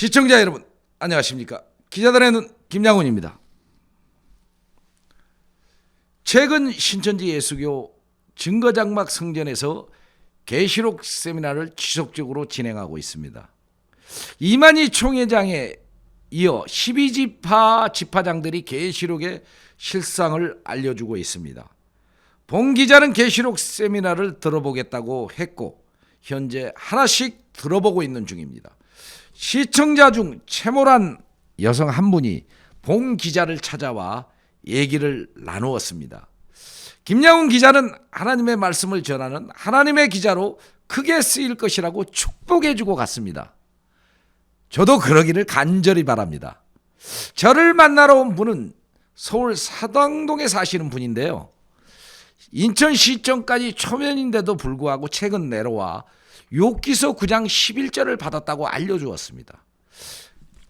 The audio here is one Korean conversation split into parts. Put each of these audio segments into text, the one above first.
시청자 여러분 안녕하십니까 기자들의 눈 김양훈입니다. 최근 신천지 예수교 증거장막 성전에서 계시록 세미나를 지속적으로 진행하고 있습니다. 이만희 총회장에 이어 12지파 지파장들이 계시록의 실상을 알려주고 있습니다. 봉 기자는 계시록 세미나를 들어보겠다고 했고 현재 하나씩 들어보고 있는 중입니다. 시청자 중 채모란 여성 한 분이 봉 기자를 찾아와 얘기를 나누었습니다. 김양훈 기자는 하나님의 말씀을 전하는 하나님의 기자로 크게 쓰일 것이라고 축복해 주고 갔습니다. 저도 그러기를 간절히 바랍니다. 저를 만나러 온 분은 서울 사당동에 사시는 분인데요. 인천시청까지 초면인데도 불구하고 최근 내려와 욕기서 9장 11절을 받았다고 알려 주었습니다.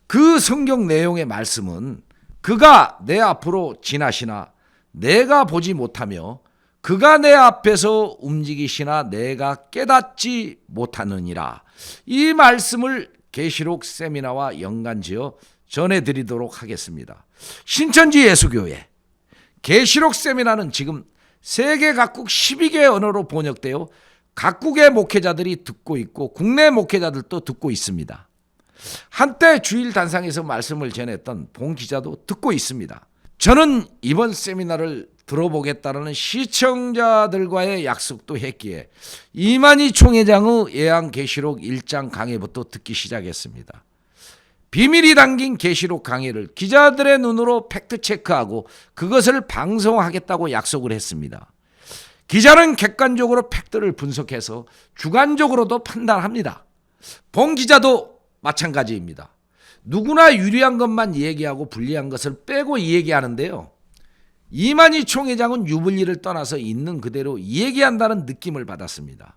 그 성경 내용의 말씀은 그가 내 앞으로 지나시나 내가 보지 못하며 그가 내 앞에서 움직이시나 내가 깨닫지 못하느니라. 이 말씀을 계시록 세미나와 연관지어 전해드리도록 하겠습니다. 신천지 예수교회 계시록 세미나는 지금 세계 각국 12개 언어로 번역되어 각국의 목회자들이 듣고 있고 국내 목회자들도 듣고 있습니다. 한때 주일 단상에서 말씀을 전했던 봉 기자도 듣고 있습니다. 저는 이번 세미나를 들어보겠다는 시청자들과의 약속도 했기에 이만희 총회장의 예한 계시록 1장 강해부터 듣기 시작했습니다. 비밀이 담긴 계시록 강의를 기자들의 눈으로 팩트 체크하고 그것을 방송하겠다고 약속을 했습니다. 기자는 객관적으로 팩트를 분석해서 주관적으로도 판단합니다. 봉 기자도 마찬가지입니다. 누구나 유리한 것만 얘기하고 불리한 것을 빼고 얘기하는데요. 이만희 총회장은 유불리를 떠나서 있는 그대로 얘기한다는 느낌을 받았습니다.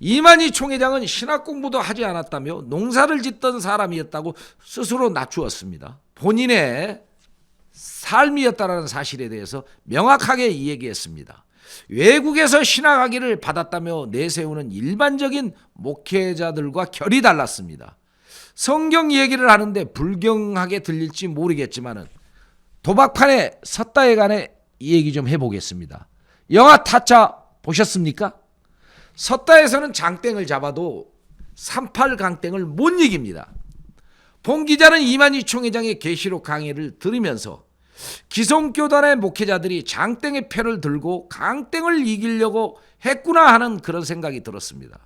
이만희 총회장은 신학 공부도 하지 않았다며 농사를 짓던 사람이었다고 스스로 낮추었습니다. 본인의 삶이었다는 사실에 대해서 명확하게 얘기했습니다. 외국에서 신학학위를 받았다며 내세우는 일반적인 목회자들과 결이 달랐습니다. 성경 얘기를 하는데 불경하게 들릴지 모르겠지만은 도박판에 섰다에 관해 이 얘기 좀 해보겠습니다. 영화 타짜 보셨습니까? 섰다에서는 장땡을 잡아도 38 강땡을 못 이깁니다. 봉 기자는 이만희 총회장의 계시록 강의를 들으면서 기성교단의 목회자들이 장땡의 패를 들고 강땡을 이기려고 했구나 하는 그런 생각이 들었습니다.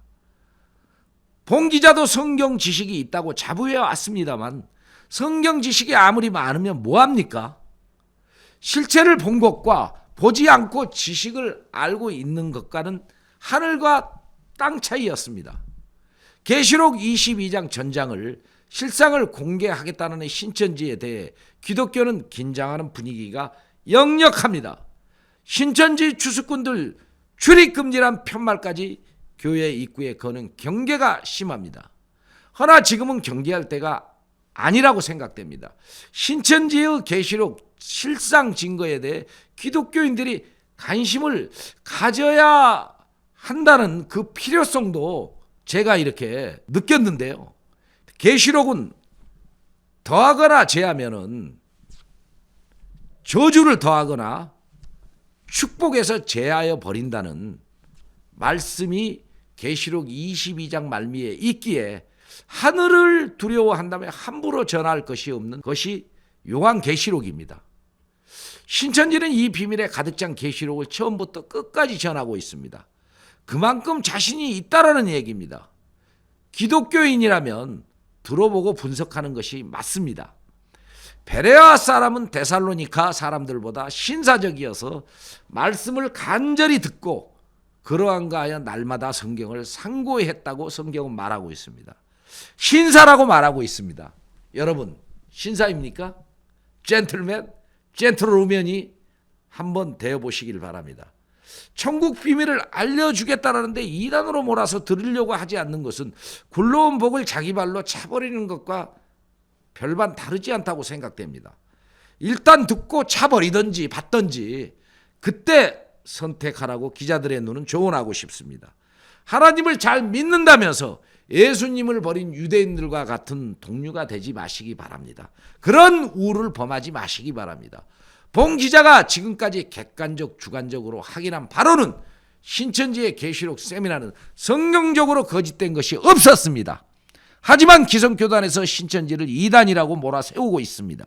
봉 기자도 성경 지식이 있다고 자부해 왔습니다만 성경 지식이 아무리 많으면 뭐합니까? 실체를 본 것과 보지 않고 지식을 알고 있는 것과는 하늘과 땅 차이였습니다. 계시록 22장 전장을 실상을 공개하겠다는 신천지에 대해 기독교는 긴장하는 분위기가 역력합니다. 신천지 추수꾼들 출입금지란 편말까지 교회 입구에 거는 경계가 심합니다. 허나 지금은 경계할 때가 아니라고 생각됩니다. 신천지의 계시록 실상 증거에 대해 기독교인들이 관심을 가져야 한다는 그 필요성도 제가 이렇게 느꼈는데요. 계시록은 더하거나 제하면은 저주를 더하거나 축복에서 제하여 버린다는 말씀이 계시록 22장 말미에 있기에 하늘을 두려워한다면 함부로 전할 것이 없는 것이 요한 계시록입니다. 신천지는 이 비밀에 가득 찬 계시록을 처음부터 끝까지 전하고 있습니다. 그만큼 자신이 있다라는 얘기입니다. 기독교인이라면 들어보고 분석하는 것이 맞습니다. 베레아 사람은 데살로니카 사람들보다 신사적이어서 말씀을 간절히 듣고 그러한가 하여 날마다 성경을 상고했다고 성경은 말하고 있습니다. 신사라고 말하고 있습니다. 여러분 신사입니까? 젠틀맨, 젠틀우먼이 한번 되어 보시길 바랍니다. 천국 비밀을 알려주겠다라는데 이단으로 몰아서 들으려고 하지 않는 것은 굴러온 복을 자기 발로 차버리는 것과 별반 다르지 않다고 생각됩니다. 일단 듣고 차버리든지 받든지 그때 선택하라고 기자들의 눈은 조언하고 싶습니다. 하나님을 잘 믿는다면서 예수님을 버린 유대인들과 같은 동료가 되지 마시기 바랍니다. 그런 우를 범하지 마시기 바랍니다. 봉 기자가 지금까지 객관적 주관적으로 확인한 바로는 신천지의 계시록 세미나는 성경적으로 거짓된 것이 없었습니다. 하지만 기성교단에서 신천지를 이단이라고 몰아세우고 있습니다.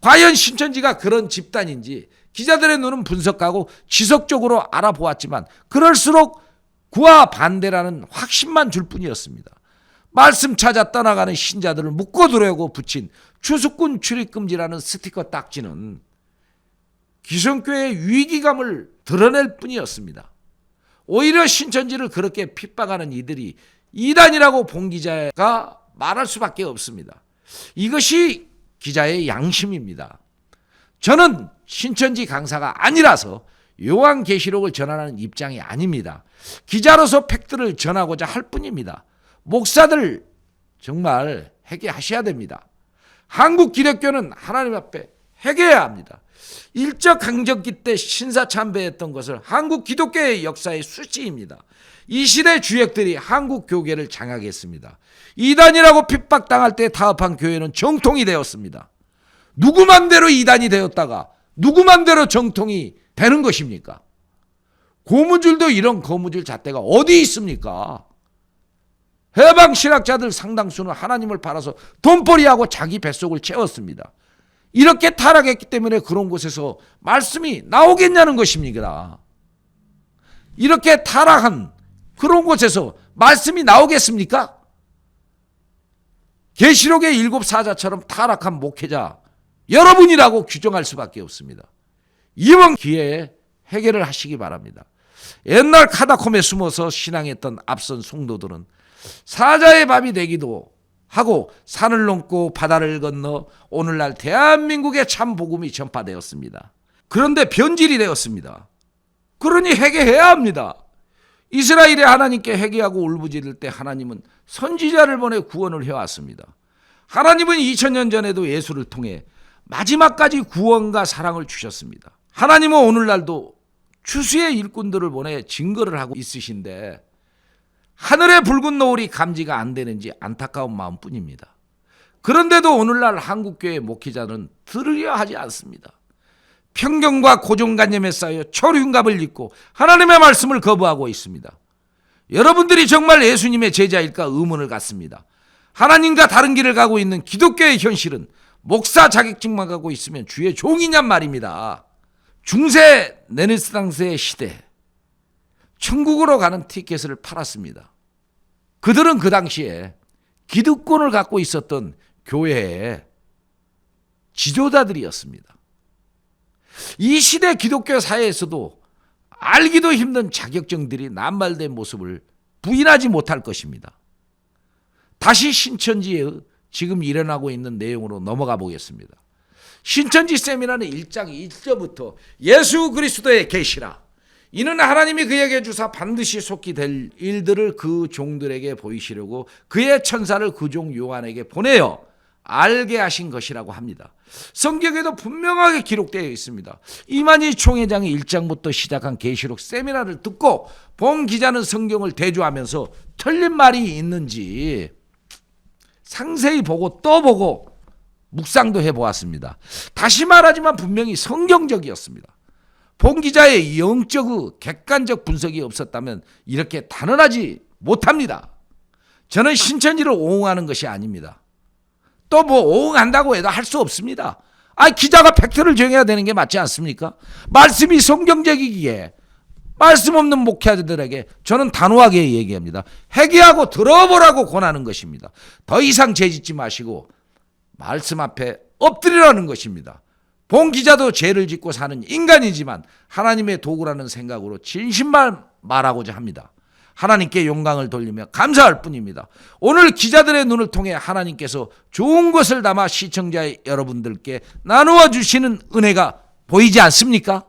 과연 신천지가 그런 집단인지 기자들의 눈은 분석하고 지속적으로 알아보았지만 그럴수록 그와 반대라는 확신만 줄 뿐이었습니다. 말씀 찾아 떠나가는 신자들을 묶어두려고 붙인 추수꾼 출입금지라는 스티커 딱지는 기성교회의 위기감을 드러낼 뿐이었습니다. 오히려 신천지를 그렇게 핍박하는 이들이 이단이라고 본 기자가 말할 수밖에 없습니다. 이것이 기자의 양심입니다. 저는 신천지 강사가 아니라서 요한계시록을 전하는 입장이 아닙니다. 기자로서 팩트를 전하고자 할 뿐입니다. 목사들 정말 회개하셔야 됩니다. 한국 기독교는 하나님 앞에 회개해야 합니다. 일적 강점기 때 신사 참배했던 것을 한국 기독교의 역사의 수치입니다. 이 시대 주역들이 한국 교계를 장악했습니다. 이단이라고 핍박당할 때 타협한 교회는 정통이 되었습니다. 누구 맘대로 이단이 되었다가 누구 맘대로 정통이 되는 것입니까? 고무줄도 이런 고무줄 잣대가 어디 있습니까? 해방 신학자들 상당수는 하나님을 팔아서 돈벌이하고 자기 뱃속을 채웠습니다. 이렇게 타락했기 때문에 그런 곳에서 말씀이 나오겠냐는 것입니다. 이렇게 타락한 그런 곳에서 말씀이 나오겠습니까? 계시록의 일곱 사자처럼 타락한 목회자 여러분이라고 규정할 수밖에 없습니다. 이번 기회에 해결을 하시기 바랍니다. 옛날 카다콤에 숨어서 신앙했던 앞선 성도들은 사자의 밥이 되기도 하고 산을 넘고 바다를 건너 오늘날 대한민국의 참 복음이 전파되었습니다. 그런데 변질이 되었습니다. 그러니 회개해야 합니다. 이스라엘의 하나님께 회개하고 울부짖을 때 하나님은 선지자를 보내 구원을 해왔습니다. 하나님은 2000년 전에도 예수를 통해 마지막까지 구원과 사랑을 주셨습니다. 하나님은 오늘날도 추수의 일꾼들을 보내 증거를 하고 있으신데 하늘의 붉은 노을이 감지가 안 되는지 안타까운 마음뿐입니다. 그런데도 오늘날 한국교회 목회자는 들으려 하지 않습니다. 편견과 고정관념에 쌓여 초륜갑을 입고 하나님의 말씀을 거부하고 있습니다. 여러분들이 정말 예수님의 제자일까 의문을 갖습니다. 하나님과 다른 길을 가고 있는 기독교의 현실은 목사 자격증만 갖고 있으면 주의 종이냔 말입니다. 중세 네네스당스의 시대 천국으로 가는 티켓을 팔았습니다. 그들은 그 당시에 기득권을 갖고 있었던 교회의 지도자들이었습니다. 이 시대 기독교 사회에서도 알기도 힘든 자격증들이 남발된 모습을 부인하지 못할 것입니다. 다시 신천지의 지금 일어나고 있는 내용으로 넘어가 보겠습니다. 신천지 세미나는 1장 1절부터 예수 그리스도의 계시라 이는 하나님이 그에게 주사 반드시 속히 될 일들을 그 종들에게 보이시려고 그의 천사를 그 종 요한에게 보내어 알게 하신 것이라고 합니다. 성경에도 분명하게 기록되어 있습니다. 이만희 총회장이 1장부터 시작한 계시록 세미나를 듣고 본 기자는 성경을 대조하면서 틀린 말이 있는지 상세히 보고 또 보고 묵상도 해 보았습니다. 다시 말하지만 분명히 성경적이었습니다. 본 기자의 영적 객관적 분석이 없었다면 이렇게 단언하지 못합니다. 저는 신천지를 옹호하는 것이 아닙니다. 또 뭐 옹호한다고 해도 할 수 없습니다. 아 기자가 팩트를 정해야 되는 게 맞지 않습니까? 말씀이 성경적이기에 말씀 없는 목회자들에게 저는 단호하게 얘기합니다. 회개하고 들어보라고 권하는 것입니다. 더 이상 죄짓지 마시고 말씀 앞에 엎드리라는 것입니다. 본 기자도 죄를 짓고 사는 인간이지만 하나님의 도구라는 생각으로 진심만 말하고자 합니다. 하나님께 영광을 돌리며 감사할 뿐입니다. 오늘 기자들의 눈을 통해 하나님께서 좋은 것을 담아 시청자 여러분들께 나누어 주시는 은혜가 보이지 않습니까?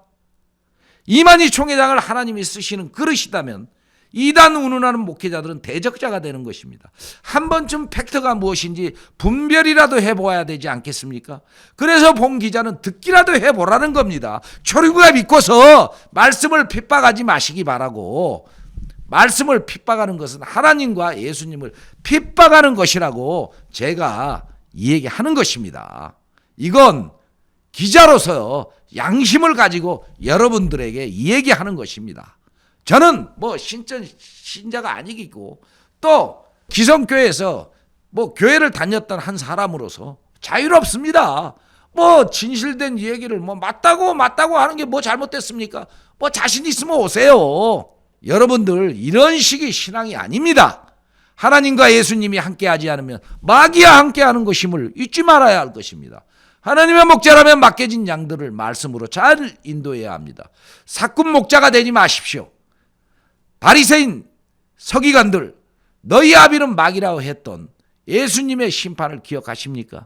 이만희 총회장을 하나님이 쓰시는 그릇이다면 이단 운운하는 목회자들은 대적자가 되는 것입니다. 한 번쯤 팩트가 무엇인지 분별이라도 해보아야 되지 않겠습니까? 그래서 본 기자는 듣기라도 해보라는 겁니다. 초리구가 믿고서 말씀을 핍박하지 마시기 바라고 말씀을 핍박하는 것은 하나님과 예수님을 핍박하는 것이라고 제가 이 얘기하는 것입니다. 이건 기자로서 양심을 가지고 여러분들에게 이 얘기하는 것입니다. 저는 뭐 신천 신자가 아니고 또 기성교회에서 뭐 교회를 다녔던 한 사람으로서 자유롭습니다. 뭐 진실된 얘기를 뭐 맞다고 맞다고 하는 게 뭐 잘못됐습니까? 뭐 자신 있으면 오세요. 여러분들 이런 식의 신앙이 아닙니다. 하나님과 예수님이 함께하지 않으면 마귀와 함께하는 것임을 잊지 말아야 할 것입니다. 하나님의 목자라면 맡겨진 양들을 말씀으로 잘 인도해야 합니다. 사꾼 목자가 되지 마십시오. 바리새인 서기관들 너희 아비는 마귀라고 했던 예수님의 심판을 기억하십니까?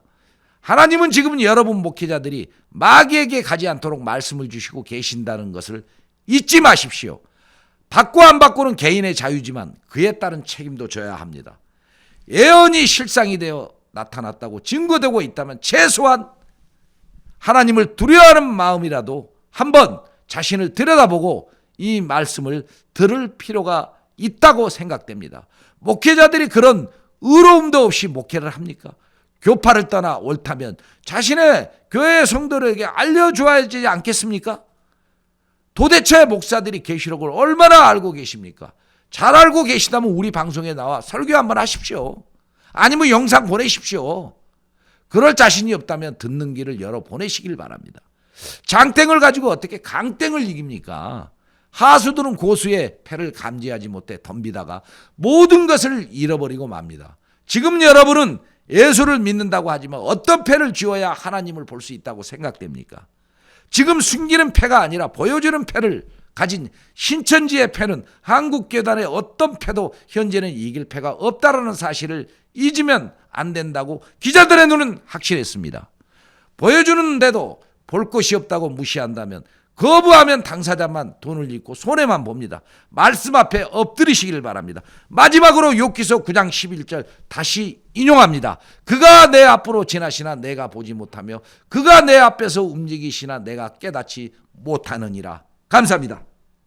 하나님은 지금 여러분 목회자들이 마귀에게 가지 않도록 말씀을 주시고 계신다는 것을 잊지 마십시오. 받고 안 받고는 개인의 자유지만 그에 따른 책임도 져야 합니다. 예언이 실상이 되어 나타났다고 증거되고 있다면 최소한 하나님을 두려워하는 마음이라도 한번 자신을 들여다보고 이 말씀을 들을 필요가 있다고 생각됩니다. 목회자들이 그런 의로움도 없이 목회를 합니까? 교파를 떠나 옳다면 자신의 교회 성도들에게 알려줘야지 않겠습니까? 도대체 목사들이 계시록을 얼마나 알고 계십니까? 잘 알고 계시다면 우리 방송에 나와 설교 한번 하십시오. 아니면 영상 보내십시오. 그럴 자신이 없다면 듣는 길을 열어 보내시길 바랍니다. 장땡을 가지고 어떻게 강땡을 이깁니까? 하수들은 고수의 패를 감지하지 못해 덤비다가 모든 것을 잃어버리고 맙니다. 지금 여러분은 예수를 믿는다고 하지만 어떤 패를 쥐어야 하나님을 볼 수 있다고 생각됩니까? 지금 숨기는 패가 아니라 보여주는 패를 가진 신천지의 패는 한국 교단의 어떤 패도 현재는 이길 패가 없다라는 사실을 잊으면 안 된다고 기자들의 눈은 확실했습니다. 보여주는데도 볼 것이 없다고 무시한다면 거부하면 당사자만 돈을 잃고 손해만 봅니다. 말씀 앞에 엎드리시기를 바랍니다. 마지막으로 욥기서 9장 11절 다시 인용합니다. 그가 내 앞으로 지나시나 내가 보지 못하며 그가 내 앞에서 움직이시나 내가 깨닫지 못하느니라. 감사합니다.